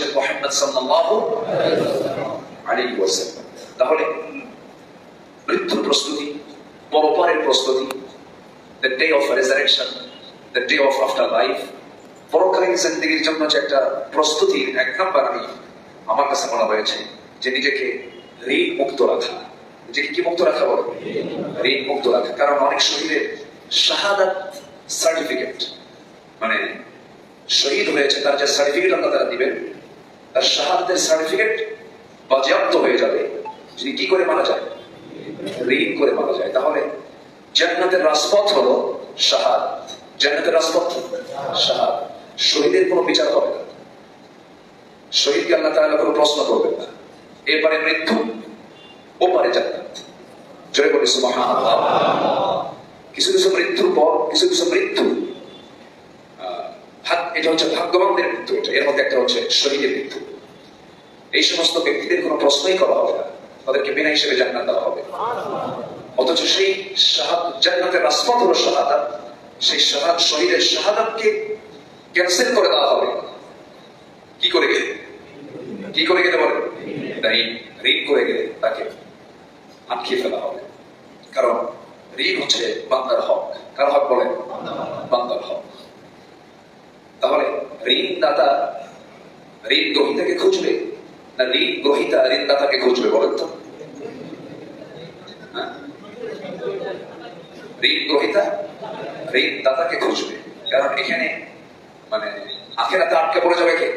করেছেন মোহাম্মদ সাল্লাল্লাহু আলাইহি ওয়াসাল্লাম। তাহলে মৃত্যুর প্রস্তুতি পরপরের প্রস্তুতি the day of resurrection the day of afterlife পরকালীন জন্য যে একটা এক আমি আমার কাছে মনে হয়েছে যে নিজেকে ঋণ মুক্ত রাখা। নিজেকে কি মুক্ত রাখা বলো? ঋণ মুক্ত রাখা। কারণ অনেক শহীদের শাহাদাত সার্টিফিকেট মানে শহীদ হয়েছে, তার যে সার্টিফিকেট আল্লাহ তারা দিবেন তার শাহাদাতের সার্টিফিকেট বাজেয়াপ্ত হয়ে যাবে। যদি কি করে মারা যায়? ঋণ করে মারা যায়। তাহলে জান্নাতের রাজপথ হলো শাহাদ। জান্নাতের রাজপথ? শাহাদ। শহীদের কোনো বিচার হবে না। শহীদকে আল্লাহ তাহলে কোনো প্রশ্ন করবেন না। এরপরে মৃত্যু, ওপারে জান্নাত। জয় কিছু কিছু মৃত্যুর পর, কিছু কিছু মৃত্যু এটা হচ্ছে ভাগ্যবানদের মৃত্যু, এটা এর মধ্যে একটা হচ্ছে শহীদের মৃত্যু। এই সমস্ত ব্যক্তিদের কোনো প্রশ্নই করা হবে না। তাদেরকে বিনা হিসেবে জান্নাত দেওয়া হবে। অথচ সেই জান্নাতের রাসপথ হলো শাহাদাত সেই শাহাদ শহীদের শাহাদাতকে ক্যান্সেল করে দেওয়া হবে। কি করে গেলে? কি করে গেলে বলে? ঋণ ঋণ করে গেলে তাকে আটকিয়ে ফেলা হবে। কারণ ঋণ হচ্ছে বান্দার হক। কার হক বলে বান্দার হক। তাহলে ঋণদাতা ঋণ গ্রহিতাকে খুঁজবে না ঋণ গ্রহিতা ঋণদাতাকে খুঁজবে বলেন তো? হ্যাঁ? ঋণ গ্রহিতা ঋণ দাতাকে খুঁজবে। কারণ এখানে মানে আখেরাতে আটকে পড়ে যাবে কে?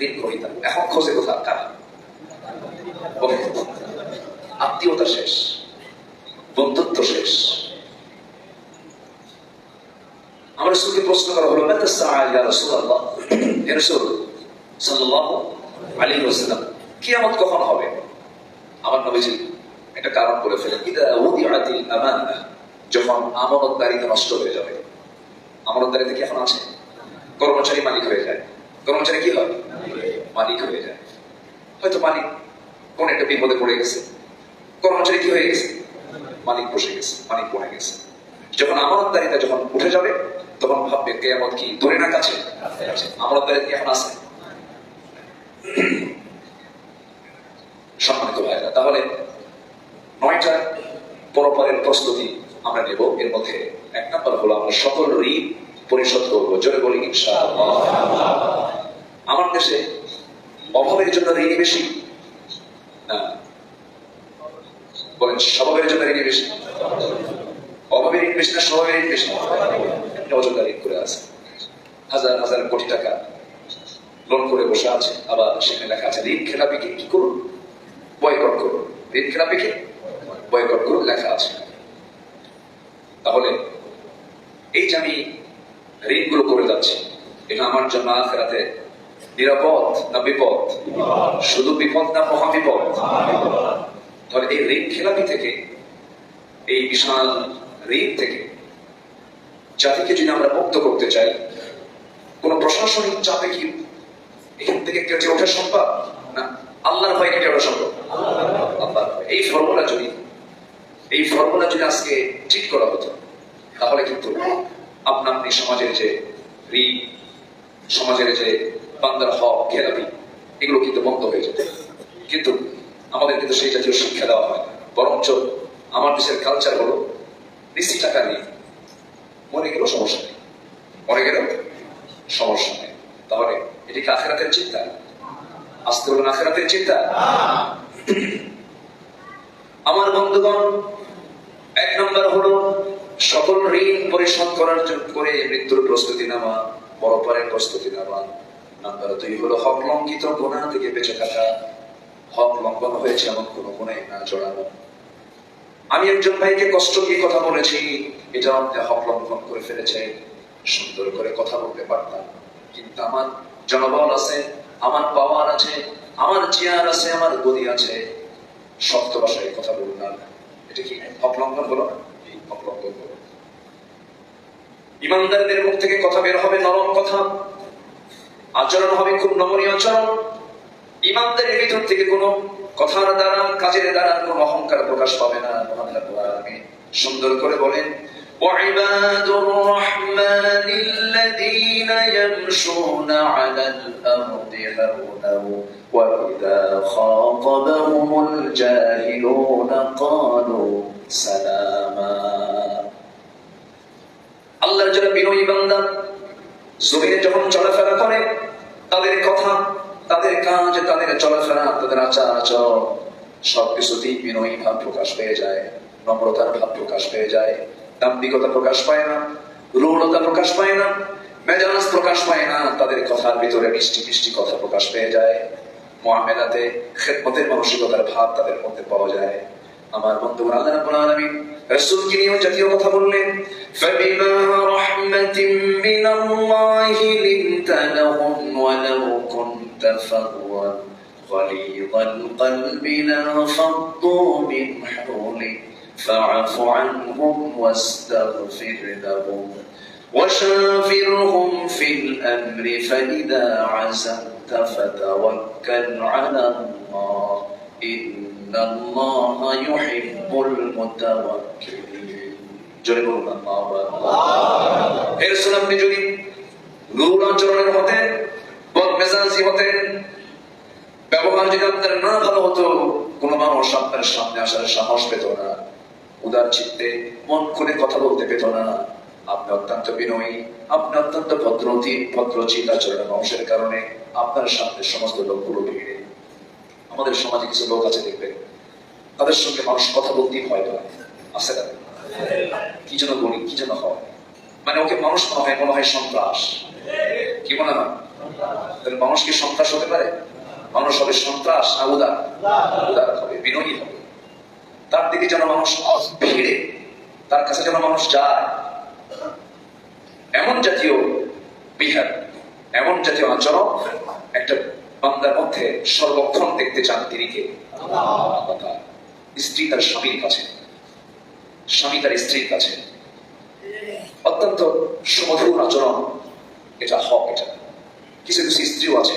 ঋণ গ্রহিতা এখন খোঁজে কোথা কারা? আত্মীয়তা শেষ। বন্ধুত্ব শেষ। আমার রসুলকে প্রশ্ন করা হলো ওয়াসাল্লাম, কিয়ামত কখন হবে? আমার নবীজি একটা কারণ বলে ফেলেন যখন আমানতদারিতা নষ্ট হয়ে যাবে। আমানতদারিতা কি এখন আছে? কর্মচারী মালিক হয়ে যায়। কর্মচারী কি হয়? মালিক হয়ে যায়। হয়তো মালিক কোন একটা বিপদে পড়ে গেছে। কর্মচারী কি হয়ে গেছে? মালিক বসে গেছে, মালিক পড়ে গেছে। যখন আমানতদারিতা যখন উঠে যাবে তখন ভাববে কেয়ামত কি? ধরে না কাছে আমানতদারিতা কি এখন আছে? সম্মানিত ভাইরা তাহলে নয়টা পরপরের প্রস্তুতি আমরা নেব। এর মধ্যে এক নম্বর হলো আমরা সকল ঋণ পরিশোধ করব। জোরে বলি ইনশাআল্লাহ। আমার দেশে অভাবের জন্য ঋণই বেশি না বলেন স্বভাবের জন্য ঋণই বেশি অভাবের ঋণ বেশি না স্বভাবের ঋণ বেশি একটা অযোগ্য ঋণ করে আছে। হাজার হাজার কোটি টাকা লোন করে বসে আছে। আবার সেখানে লেখা আছে, ঋণ খেলাপিকে কি করুন? বয়কট করুন। ঋণ খেলাপিকে বয়কট করুন লেখা আছে। তাহলে এই যে আমি ঋণগুলো করে যাচ্ছি, এটা আমার জন্য আখেরাতে নিরাপদ না বিপদ? শুধু বিপদ না মহাবিপদ? তাহলে এই ঋণ খেলাপি থেকে এই বিশাল ঋণ থেকে। জাতিকে যদি আমরা মুক্ত করতে চাই, কোন প্রশাসনিক চাপে কি এখান থেকে কেটে ওঠা সম্ভব? না, আল্লাহর ভয় কেটে ওঠা সম্ভব? আল্লাহর ভয়। এই ফর্মুলা যদি, এই ফর্মুলা যদি আজকে ঠিক করা হতো, তাহলে কিন্তু আপনা আপনি সমাজের যে ঋণ, সমাজের যে বান্দার হক খেলাপি এগুলো কিন্তু বন্ধ হয়ে যেত। কিন্তু আমাদের কিন্তু সেই জাতীয় শিক্ষা দেওয়া হয় বরঞ্চ আমার দেশের কালচার হলো বেশি টাকা নেই মরে গেল সমস্যা নেই। মরে গেল সমস্যা নেই। তাহলে এটি কি আখেরাতের চিন্তা? আসতে হলো আখেরাতের চিন্তা? আমার বন্ধুগণ এক নম্বর হলো সকল ঋণ পরিশোধ করার জন্য করে মৃত্যুর প্রস্তুতি নেওয়া পরপরের প্রস্তুতি নেওয়া। নাম্বার দুই হলো হক লঙ্ঘিত গোনা থেকে বেঁচে থাকা। হক লঙ্ঘন হয়েছে এমন কোনো গুণে না জড়ানো। আমি একজন ভাইকে কষ্ট দিয়ে কথা বলেছি। এটা আপনি হক লঙ্ঘন করে ফেলেছে। সুন্দর করে কথা বলতে পারতাম। কিন্তু আমার জনবল আছে, আমার পাওয়ার আছে, আমার চেয়ার আছে, আমার গদি আছে। শক্ত ভাষায় কথা বলুন না এটা কি হক লঙ্ঘন হলো? না হক লঙ্ঘন হলো। ইমানদারদের মুখ থেকে কথা বের হবে নরম কথা। আচরণ হবে খুব নমনীয় আচরণ। ইমানদারের ভিতর থেকে কোনো কথার দ্বারা কাজের দ্বারা কোনো অহংকার প্রকাশ পাবে না মহান আল্লাহ কোরআনে সুন্দর করে বলেন وعباد الرحمن الذين يمشون على الأرض هونا وإذا خاطبهم الجاهلون قالوا سلاما আল্লাহর যারা বিনয়ী বান্দা জমিনে যখন চলাফেরা করে তাদের কথা তাদের কাজ, তাদের চলাফেরা, তাদের আচার আচরণ সবকিছুতেই বিনয়ী ভাব প্রকাশ পেয়ে যায়, নম্রতার ভাব প্রকাশ পেয়ে যায়, দাম্ভিকতা প্রকাশ পায় না, রূঢ়তা প্রকাশ পায় না, মেজাজ প্রকাশ পায় না, তাদের কথার ভিতরে মিষ্টি মিষ্টি কথা প্রকাশ পেয়ে যায়, মহামেলাতে, খেদমতের মানসিকতার ভাব তাদের মধ্যে পাওয়া যায়। আমার বন্ধু, আল্লাহ রাব্বুল আলামিন রাসূলকে নিয়ে জাতীয় কথা বললেন, ফাবিমা মিনাল্লাহি লিনতা লাহুম ওয়া কুনতা فظا غليظ القلب لانفضوا من حولك فاعف عنهم واستغفر لهم وشافرهم في الأمر فإذا عزمت فتوكل على الله إن الله يحب المتوكلين জোরে বলুন আল্লাহু এর সুন আপনি যদি রুল আচরণের হতেন বদমেজাজি হতেন ব্যবহার যদি আপনার না ভালো হতো, কোনো মানুষ আপনার সামনে আসার সাহস পেত না। উদার চিত্তে, মন খুলে কথা বলতে পেত না। আপনি অত্যন্ত বিনয়ী, আপনি অত্যন্ত ভদ্রতি ভদ্রচিত আচরণের অংশের কারণে আপনার সামনে সমস্ত লোকগুলো ভিড়ে। আমাদের সমাজে কিছু লোক আছে দেখবে তাদের সঙ্গে মানুষ কথা বলতেই ভয় পায়। আছে না? কি যেন বলি, কি যেন হয়। মানে ওকে মানুষ মনে হয় মনে হয় সন্ত্রাস। কি মনে হয়? তাহলে মানুষ কি সন্ত্রাস হতে পারে? মানুষ হবে সন্ত্রাস না উদার উদার হবে, বিনয়ী হবে। তার দিকে যেন মানুষ ভিড়ে, তার কাছে যেন মানুষ যায়। এমন জাতীয় বিহার, এমন জাতীয় আচরণ একটা বান্দার মধ্যে সর্বক্ষণ দেখতে চান তিনি কে? স্ত্রী তার স্বামীর কাছে। স্বামী তার স্ত্রীর কাছে। অত্যন্ত সুমধুর আচরণ, এটা হক, এটা কিছু কিছু স্ত্রীও আছে,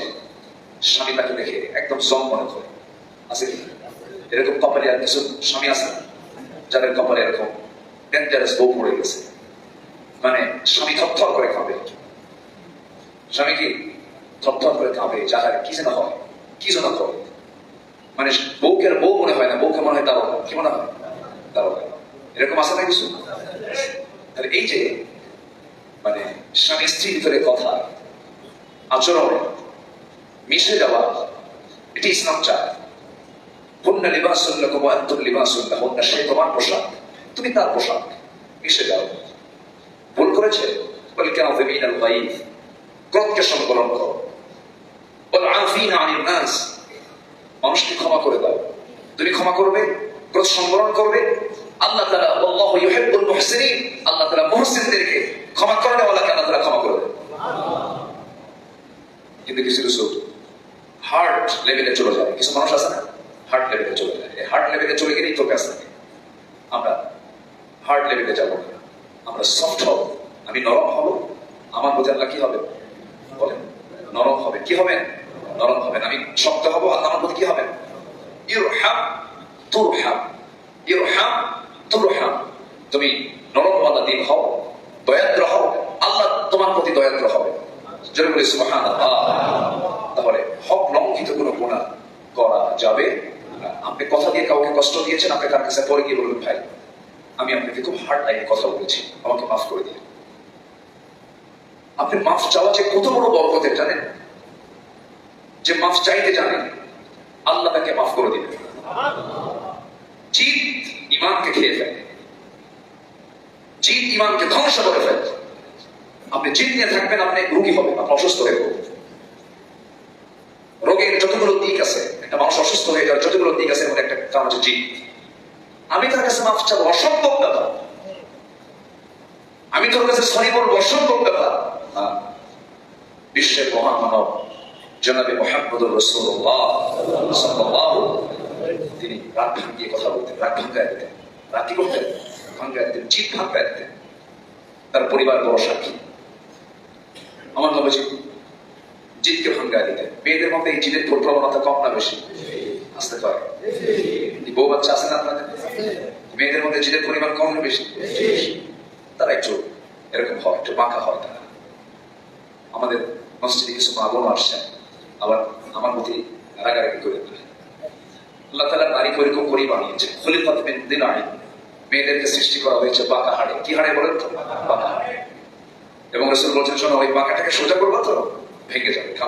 স্বামী তাকে দেখে একদম জম মনে করে। আছে এরকম কপালে আর কিছু স্বামী আছে? যাদের কপালে এরকম ডেঞ্জারাস বউ পড়ে গেছে। মানে স্বামী থরথর করে কাঁপে। স্বামী কি থরথর করে খাবে যাহার কি যেন হয়, কি যেন করে মানে বউকে বউ মনে হয় না, বউকে মনে হয় তারও কি মনে হয়? তারও এরকম আছে না কিছু? তাহলে এই যে মানে স্বামী স্ত্রীর ভিতরে কথা আচরণে, মিশে যাওয়া, এটি ইসলাম চায়। হুন্না লিবাসুল্লাহ আন্তর লিবাসুল্লাহ সে তোমার পোশাক, তুমি তার পোশাক, মিশে যাও। ভুল করেছে? বলে কেন দেবিন আল গাইব ক্রোধকে সংকলন করো। বল আফিন আনিল নাস? মানুষকে ক্ষমা করে দাও। তুমি ক্ষমা করবে, ক্রোধ সংবরণ করবে। আল্লাহ তারা আল্লাহ ইউহিব্বুল মুহসিনিন, আল্লাহ তারা মুহসিনদেরকে ক্ষমা করে দেওয়ালাকে আল্লাহ তারা ক্ষমা করবে কিন্তু কিছু কিছু হার্ট লেভেলে চলে যায়। কিছু মানুষ আছে না? হার্ট লেভেলে চলে যায়। হার্ট লেভেলে চলে গেলেই কাজ থাকে। আমরা হার্ট লেভেলে যাব না। আমরা সফট হব। আমি নরম হব। আমার প্রতি আল্লাহ কি হবে? বলেন, নরম হবে। কি হবে? নরম হবেন আমি শক্ত হব। আল্লাহ আমার প্রতি কি হবে? ইরহাম তুরহাম। ইরহাম তুরহাম। তুমি নরম আল্লাহ দিন হও, দয়াদ্র হও। আল্লাহ তোমার প্রতি দয়াদ্র হবে। জোরে বলি, সুবহানাল্লাহ। তাহলে হক লঙ্ঘিত কোনো গুণা করা যাবে আপনি কথা দিয়ে কাউকে কষ্ট দিয়েছেন, আপনি তার কাছে পরে গিয়ে বলবেন, ভাই, আমি আপনাকে খুব হার্ড লাইনে কথা বলেছি, আমাকে মাফ করে দিন আপনি মাফ চাওয়া যে কত বড় বরকতের, জানেন? যে মাফ চাইতে জানেন আল্লাহ তাকে মাফ করে দিবেন। জিদ ইমানকে খেয়ে ফেলে। জিদ ইমানকে ধ্বংস করে ফেলে। আপনি নিয়ে থাকবেন, আপনি রোগী হবেন, আপনি অসুস্থ হয়ে পড়বেন। রোগের যতগুলো দিক আছে, একটা মানুষ অসুস্থ হয়ে যাওয়ার যতগুলো দিক আছে মধ্যে একটা কারণ হচ্ছে জিদ আমি তার কাছে মাফ চাবো, অসম্ভব ব্যাপার। আমি তোর কাছে সরি বলব, অসম্ভব ব্যাপার। বিশ্বের মহামানব জনাবে মোহাম্মদুর রসুল্লাহ তিনি রাত ভাঙ্গিয়ে কথা বলতেন রাত ভাঙ্গায় দিতেন। রাত কি করতেন? ভাঙ্গায় দিতেন, জিদ ভাঙ্গায় দিতেন। তার পরিবার বড় সাক্ষী আমার নবজি জিদকে ভাঙ্গায় দিতেন মেয়েদের মধ্যে এই জিদের প্রবণতা কম না বেশি। আসতে পারে। বউ বাচ্চা আছে না আপনাদের? মেয়েদের মধ্যে জিদের পরিমাণ কম না বেশি? তারা একটু এরকম হয়, একটু বাঁকা হয় তারা। আমাদের মসজিদে কিছু মা বোন আসছেন আবার আমার প্রতি রাগারাগি করে দেবে আল্লাহ তালা নারীকে ওইরকম করেই বানিয়েছে। খলিফাত দিনাই মেয়েদেরকে সৃষ্টি করা হয়েছে বাঁকা হাড়ে। কি হাড়ে বলেন তো? বাঁকা হাড়ে। এবং রসুল বলছেন, শোনো, ওই বাঁকাটাকে সোজা করব তো? ভেঙে যাবে না।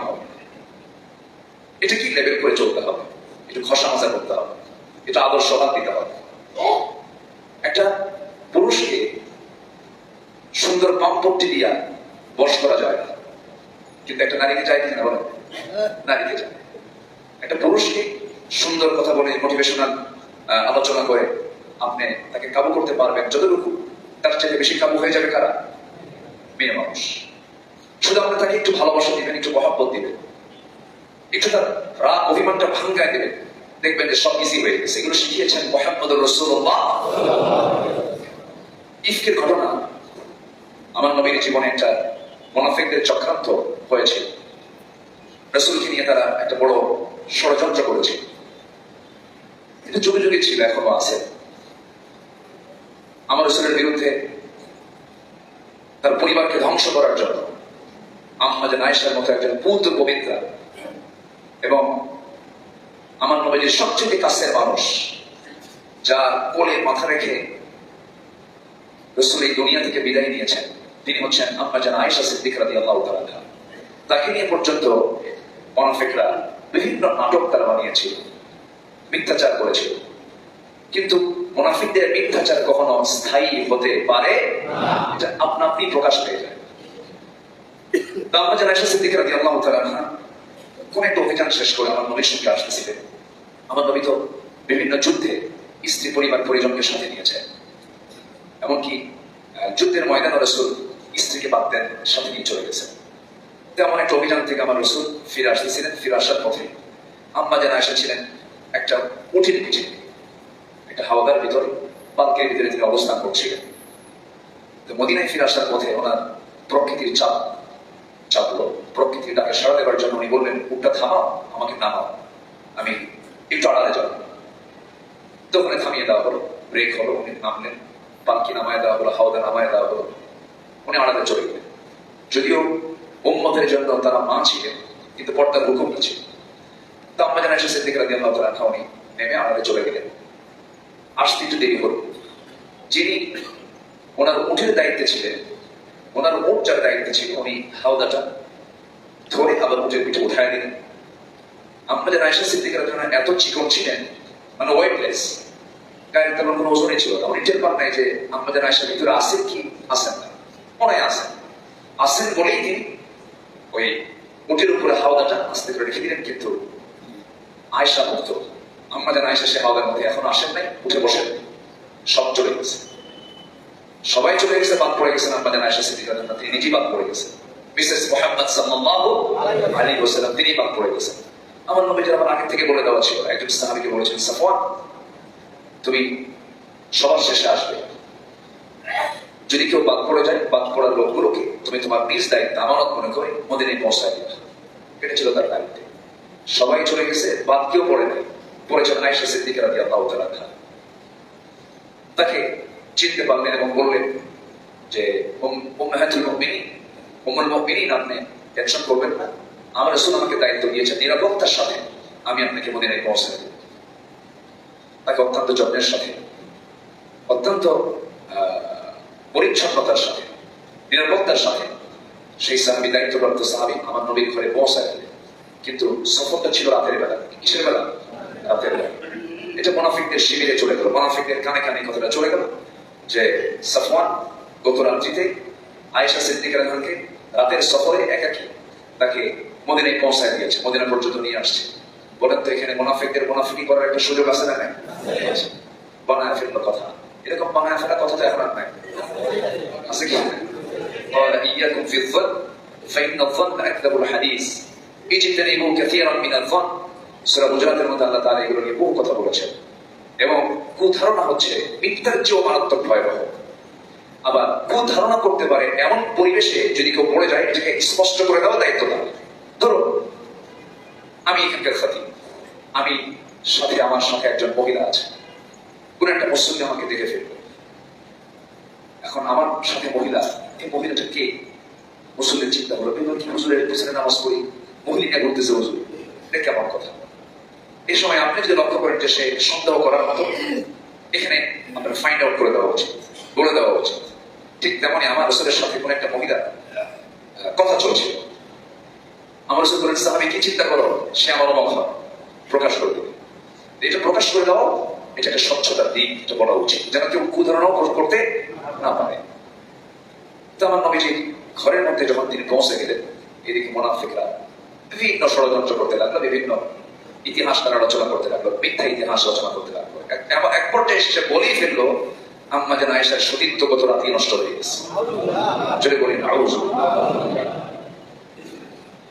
এটা কি লেভেল করে চলতে হবে? একটু খসা মাজা করতে হবে। এটা আদর্শ হাত দিতে হবে। একটা পুরুষকে সুন্দর পাম্পটি দিয়া বশ করা যায় না। কিন্তু একটা নারীকে চাই কিনা বলেন? নারীকে চায় একটা পুরুষকে সুন্দর কথা বলে মোটিভেশনাল আলোচনা করে আপনি তাকে কাবু করতে পারবেন। যতটুকু, তার চাইতে বেশি কাবু হয়ে যাবে কারা? মেয়ে মানুষ। শুধু আপনি তাকে একটু ভালোবাসা দিবেন, একটু মহাব্বত দিবেন। একটু তার রাগ, অভিমানটা ভাঙ্গায় দেবেন। দেখবেন যে সব ইজি হয়ে গেছে। এগুলো শিখিয়েছেন মোহাম্মদ রসুল্লাহ ইফকের ঘটনা আমার নবীর জীবনে একটা মোনাফিকদের চক্রান্ত হয়েছে। রসুলকে নিয়ে তারা একটা বড় ষড়যন্ত্র করেছে। কিন্তু যুগে যুগে ছিল, এখনও আছে। আমার রসুলের বিরুদ্ধে তার পরিবারকে ধ্বংস করার জন্য। আহমদ নাইশার মতো একজন পুত্র পবিত্রা। এবং আমার নবীজির সবচেয়ে কাছের মানুষ, যার কোলে মাথা রেখে রসুল এই দুনিয়া থেকে বিদায় নিয়েছেন, তিনি হচ্ছেন আপনার যেন আয়সা সিদ্দিক রাদি আল্লাহ তালা তাকে নিয়ে পর্যন্ত মনাফেকরা বিভিন্ন নাটক তারা বানিয়েছিল, মিথ্যাচার করেছিল। কিন্তু মোনাফিকদের মিথ্যাচার কখনো স্থায়ী হতে পারে? এটা আপনা আপনি প্রকাশ পেয়ে যায়। আমরা যেন আয়সা সিদ্দিক রাদি আল্লাহ তালা কোন একটা অভিযান শেষ করে আমার নবীর সঙ্গে আসতেছিলেন। আমার নবী তো বিভিন্ন যুদ্ধে স্ত্রী পরিবার পরিজনকে সাথে নিয়েছে এমনকি আহ, যুদ্ধের ময়দানে রসুল স্ত্রীকে বাদ দেন সাথে নিয়ে চলে গেছেন। তেমন একটা অভিযান থেকে আমার রসুল ফিরে আসতেছিলেন ফিরে আসার পথে আম্মা যেন এসেছিলেন একটা কঠিন পিঠে একটা হাওদার ভিতরে পালকের ভিতরে তিনি অবস্থান করছিলেন। তো মদিনায় ফিরে আসার পথে ওনার প্রকৃতির চাপ চাপলো। প্রকৃতির ডাকে সাড়া দেওয়ার জন্য উনি বললেন, উঠটা থামাও, আমাকে নামাও। আমি একটু আড়ালে যাব। তো ওখানে থামিয়ে দেওয়া হলো, ব্রেক হলো, উনি নামলেন। পালকি নামায় দেওয়া হলো, হাওদা নামায় দেওয়া হলো। উনি আড়ালে চলে গেলেন। যদিও উম্মতের জন্য তারা মা ছিলেন, কিন্তু পর্দার হুকুম ছিল তো আমরা জানা এসে সিদ্দিক রাজি আল্লাহ তালা উনি নেমে আড়ালে চলে গেলেন। আসতে একটু দেরি হলো যিনি ওনার উঠের দায়িত্বে ছিলেন, ওনার উঠ যার দায়িত্বে ছিল, উনি হাওদাটা ধরে আবার উঠের পিঠে উঠায় দিলেন। আমাদের আয়সা সিদ্দিকের এত চিকন ছিলেন মানে ওয়েটলেস গায়ের তেমন কোনো ওজনই ছিল না। উনি টের পান নাই যে আমাদের আয়সার ভিতরে আসেন কি আসেন না। মনে আসেন আসেন বলেই তিনি ওই উটের উপরে হাওদাটা আস্তে করে রেখে দিলেন, কিন্তু আয়সা মুক্ত। আমাদের আয়সা সে হাওদার মধ্যে এখন আসেন নাই, উঠে বসেন সব চলে গেছে। সবাই চলে গেছে, বাদ পড়ে গেছেন আমাদের আয়সা সিদ্দিকার জন্য তিনি নিজেই বাদ পড়ে গেছেন। মিসেস মোহাম্মদ সাল্লাল্লাহু আলাইহি ওয়াসাল্লাম তিনি বাদ পড়ে গেছেন। আমার নবীজির আমার আগে থেকে বলে দেওয়া ছিল, একজন সাহাবীকে বলেছেন সাফওয়ান, তুমি সবার শেষে আসবে। যদি কেউ বাদ পড়ে যায়, বাদ পড়ার লোকগুলোকে তুমি তোমার নিজ দায়িত্ব, আমানত মনে করে মদিনায় পৌঁছায় এটা ছিল তার দায়িত্ব। সবাই চলে গেছে, বাদ কেউ পড়ে নাই। পড়েছেন আয়সা সিদ্দিকের রাজি আল্লাহ তাআলা তাকে চিনতে পারলেন এবং বললেন যে আপনি টেনশন করবেন না। আমার রাসূল আমাকে দায়িত্ব দিয়েছেন। নিরাপত্তার সাথে আমি আপনাকে পৌঁছে দেব। তাকে অত্যন্ত যত্নের সাথে, অত্যন্ত পরিচ্ছন্নতার সাথে, নিরাপত্তার সাথে সেই সাহাবি, দায়িত্বপ্রাপ্ত সাহাবি আমার নবীর ঘরে পৌঁছায় কিন্তু সফরটা ছিল রাতের বেলা। কিসের বেলা? এটা মোনাফিকদের শিবিরে চলে গেল মোনাফিকদের কানে কানে কথাটা চলে গেল যে সাফওয়ান গত রাত্রিতে আয়েশা সিদ্দিকের খানকে রাতের সফরে একাকি তাকে মদিনায় পৌঁছায় দিয়েছে মদিনা পর্যন্ত নিয়ে আসছে বলেন তো এখানে মোনাফিকদের মোনাফিকি করার একটা সুযোগ আছে না নাই বানায় ফেললো কথা এরকম বানায় ফেলা কথা তো এখন আর নাই আছে কি قال إياكم في الظن فإن الظن أكذب الحديث اجتنبوا كثيرا من الظن সূরা গুজরাতের মধ্যে আল্লাহ তাআলা এগুলো নিয়ে বহু কথা বলেছেন। এবং কুধারণা হচ্ছে, মিথ্যার চেয়েও মারাত্মক ভয়াবহ। আবার কুধারণা করতে পারে এমন পরিবেশে যদি কেউ পড়ে যায়, এটাকে স্পষ্ট করে দেওয়া দায়িত্ব তার। ধরো আমি এখানকার খাতি আমি সাথে আমার সাথে একজন মহিলা আছে। কোন একটা মুসলিম আমাকে দেখে ফেলবে এখন আমার সাথে মহিলা, এই মহিলাটা কে? মুসলিমের চিন্তা এবার কি হুজুরের পিছনে নামাজ পড়ি? মহিলা বলতেছে, হুজুর, এটা কেমন কথা? এই সময় আপনি যদি লক্ষ্য করেন যে সে সন্দেহ করার মতো, এখানে আপনার ফাইন্ড আউট করে দেওয়া উচিত, বলে দেওয়া উচিত। ঠিক তেমনি আমার রসুলের সাথে কোন একটা মহিলা কথা চলছিল। আমার রসুল বলেন সাহাবি কি চিন্তা করো? সে আমার অবাক প্রকাশ করে দেবে এটা প্রকাশ করে দাও এটা একটা স্বচ্ছতার দিক, এটা বলা উচিত, যেন কেউ কুধারণাও করতে না পারে। তো আমার নবীজি ঘরের মধ্যে যখন তিনি পৌঁছে গেলেন, এদিকে মোনাফিকরা বিভিন্ন ষড়যন্ত্র করতে লাগল, বিভিন্ন ইতিহাস তারা রচনা করতে লাগল, মিথ্যা ইতিহাস রচনা করতে লাগল। এক- পর্যায়ে এসে বলেই ফেলল, আম্মা যেন আয়েশার সতীত্বগত রাতি নষ্ট হয়ে গেছে। যদি বলি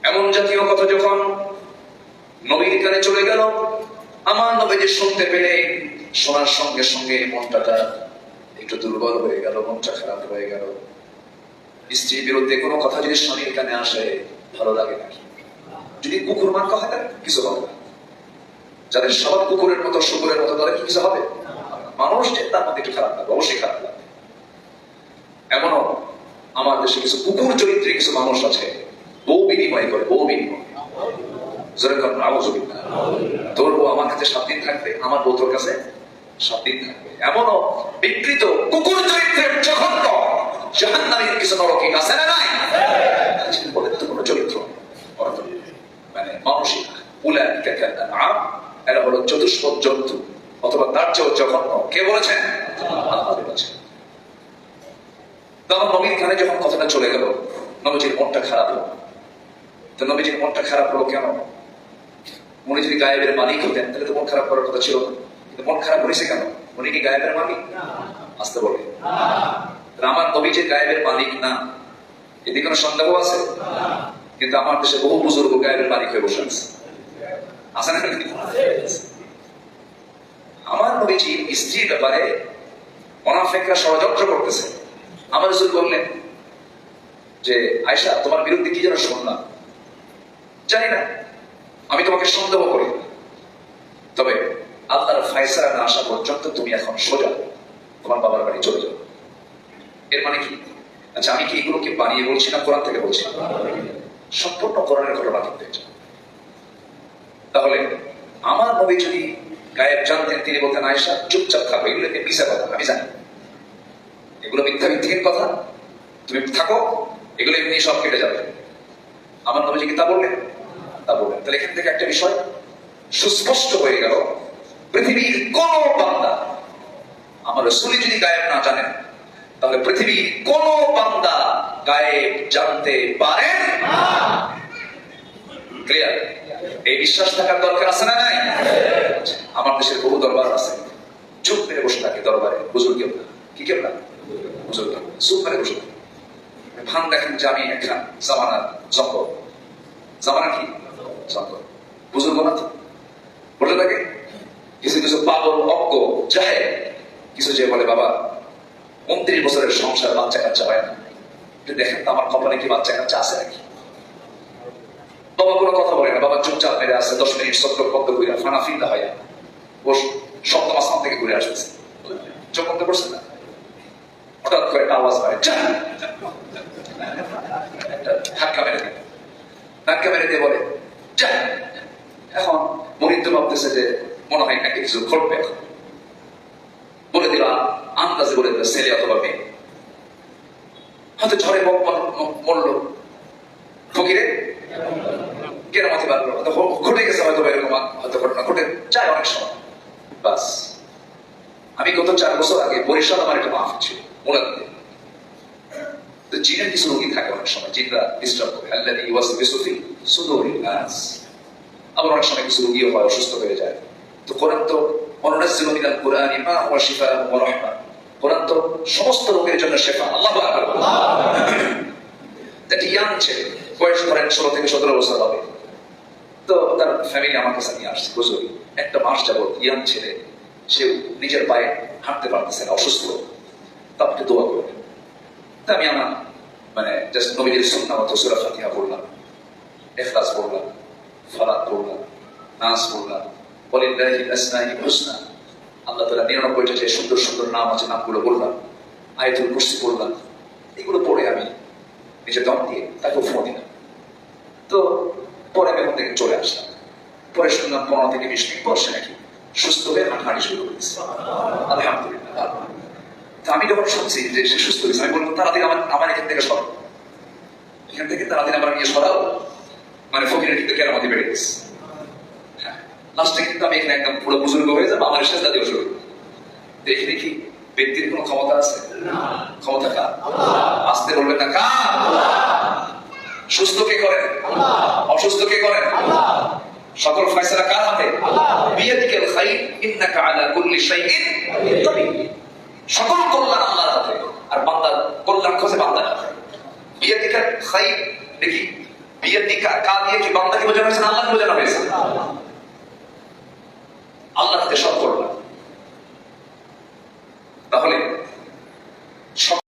এমন জাতীয় কথা যখন নবীর কানে চলে গেল, আমার নবীজি শুনতে পেলে শোনার সঙ্গে সঙ্গে মনটাটা একটু দুর্বল হয়ে গেল, মনটা খারাপ হয়ে গেল। স্ত্রীর বিরুদ্ধে কোনো কথা যদি স্বামীর কানে আসে, ভালো লাগে নাকি? যদি কুকুর মান কথা কিছু হবে না। যাদের স্বভাব কুকুরের মতো, শুকুরের মতো, তাদের কি কিছু হবে? মানুষ যে তার মধ্যে একটু খারাপ লাগবে, অবশ্যই খারাপ লাগবে। এমনও আমার দেশে কিছু কুকুর চরিত্রে কিছু মানুষ আছে বউ বিনিময় করে বউ বিনিময়। তোর বউ আমার কাছে সাত দিন থাকবে, আমার বউ তোর কাছে সাত দিন থাকবে। এমনও বিকৃত কুকুর চরিত্রের জঘন্য, জাহান্নামীর কিছু নরকিক আছে না নাই? বলে তো কোনো চরিত্র? মানে মানসিক, উলাইকা কালাম এরা হলো চতুষ্পদ জন্তু, অথবা তার চেয়েও জঘন্য। কে বলেছেন বলেছেন তখন নবীর খানে যখন কথাটা চলে গেল, নবীজির মনটা খারাপ হলো। তো নবীজির মনটা খারাপ হলো কেন? উনি যদি গায়েবের মালিক হতেন, তাহলে তো মন খারাপ করার কথা ছিল। কিন্তু মন খারাপ হয়েছে কেন? উনি কি গায়েবের মালিক আসতে বলে। আমার নবী যে গায়েবের মালিক না, এদিকে কোনো সন্দেহ আছে? কিন্তু আমার দেশে বহু বুজুর্গ গায়েবের মালিক হয়ে বসে আছে। আমার নবীজির স্ত্রীর ব্যাপারে অনাফেকরা ষড়যন্ত্র করতেছে। আমার রসুল বললেন যে আয়সা তোমার বিরুদ্ধে কি যেন শুনলাম? জানি না। আমি তোমাকে সন্দেহ করি। তবে আল্লাহর ফায়সালা না আসা পর্যন্ত তুমি এখন সোজা। তোমার বাবার বাড়ি চলে যাও। এর মানে কি? আচ্ছা আমি কি এগুলোকে বানিয়ে বলছি না, কোরআন থেকে বলছি সম্পূর্ণ কোরআনের ঘটনা কিন্তু। তাহলে আমার নবী যদি গায়েব জানতেন তিনি বলতেন আয়সা চুপচাপ থাকো এগুলোকে মিশা কথা আমি জানি। এগুলো মিথ্যা মিথ্যের কথা। তুমি থাকো এগুলো এমনি সব কেটে যাবে। আমার নবীজি কি তা বললেন? তা বললেন। তাহলে এখান থেকে একটা বিষয় সুস্পষ্ট হয়ে গেল। পৃথিবীর কোন বান্দা আমার রসুলি যদি গায়েব না জানেন তাহলে পৃথিবীর কোন বান্দা গায়েব জানতে পারেন? ক্লিয়ার এই বিশ্বাস থাকার দরকার আছে না নাই? আমার দেশের বহু দরবার আছে। চুপ মেরে বসে থাকে দরবারে। হুজুর কেউ না? কি কেউ না? হুজুর কেউ। চুপ মেরে বসে থাকে। ভান দেখেন আমি একখান জামানার জঙ্গল। জামানা কি? জঙ্গল। বুজুর্গ না তো? বলে থাকে, কিছু কিছু পাগল, অজ্ঞ চাহে কিছু যে বলে, বাবা, উনত্রিশ বছরের সংসার বাচ্চা কাচ্চা হয় না। দেখেন তো আমার কপালে কি বাচ্চা কাচ্চা আছে নাকি? বাবা কোনো কথা বলে না। বাবা চুপচাপ মেরে আসছে, দশ মিনিট সত্য ঘুরে ফানা ফিন্দা হয় ও সপ্তম আসমান থেকে ঘুরে আসতেছে। চোখ বন্ধ করছে না? হঠাৎ করে একটা আওয়াজ! মেরে মেরে দিয়ে বলে এখন মরিদ ভাবতেছে যে মনে হয় একটা কিছু ঘটবে বলে দিল আন্দাজে বলে দিল, ছেলে অথবা মেয়ে। হয়তো ঝড়ে মরলো ফকিরে কেরামতি বাড়লো হয়তো ঘ- ঘটে গেছে হয়তো ঘটনা ঘটে যায় অনেক সময়। বাস। আমি গত চার বছর আগে বরিশাল আমার একটা ছিল তো জিনের কিছু রোগী থাকে অনেক সময় জিনরা ডিস্টার্ব করে। আল্লাহ ওয়াস বিসুফি সুদুরি নাস। আবার অনেক সময় কিছু রোগীও হয় অসুস্থ হয়ে যায়। তো কোরআন তো মনোনাজ্জিলু মিনাল কুরআনি মা ওয়া রাহমা। কোরআন তো সমস্ত রোগের জন্য শেফা। আল্লাহু আকবার। দ্যাট ইয়াং ছেলে বয়স ধরেন ষোলো থেকে সতেরো বছর হবে। তার ফ্যামিলি আমার কাছে নিয়ে আসছে। বুঝলি একটা মাস যাবত ইয়াং ছেলে, সে নিজের পায়ে হাঁটতে পারতেছে না, অসুস্থ। তা দোয়া করবেন। তা আমি আমার মানে জাস্ট নবীদের সুন্না মতো সুরা ফাতিহা পড়লাম, এখলাস পড়লাম ফালাক পড়লাম নাস পড়লাম। ওয়ালিল্লাহিল আসমাইল হুসনা। আল্লাহ তাআলা 99টা যে সুন্দর সুন্দর নাম আছে, নামগুলো বললাম। আয়তুল কুর্সি পড়লাম। এগুলো পড়ে আমি নিজে দম দিয়ে তাকে ফোন দিলাম। তো পরে আমি ওখান থেকে চলে আসলাম। পরে শুনলাম পনেরো থেকে বিশ মিনিট পর সে নাকি সুস্থ হয়ে হাঁটাহাঁটি শুরু করেছে আলহামদুলিল্লাহ তা আমি যখন শুনছি যে সে সুস্থ হয়েছে, আমি বললাম তাড়াতাড়ি আমার আমার এখান থেকে সরাও। এখান থেকে তাড়াতাড়ি আমার নিয়ে সরাও। মানে ফকিরের কিন্তু কেরামতি বেড়ে গেছে। লাস্টে কিন্তু আমি এখানে একদম পুরো বুজুর্গ হয়ে যাব, আমার শেষ জাতীয় শুরু দেখি দেখি ব্যক্তির কোনো ক্ষমতা আছে? ক্ষমতা কার? আসতে বলবেন না, কার? সুস্থ কে করেন? অসুস্থ কে করেন? সকল ফয়সালা কার হাতে? বিয়াদিকাল খাইর ইন্নাকা আলা কুল্লি শাইইন কাদির। সকল কল্যাণ আল্লাহর হাতে। আর বান্দার কল্যাণ খোঁজে বান্দার হাতে? বিয়াদিকাল খাইর দেখি। বিয়াদিকা কা দিয়ে কি বান্দাকে বোঝানো হয়েছে না আল্লাহকে বোঝানো হয়েছে? আল্লাহর হাতে সব কল্যাণ। তাহলে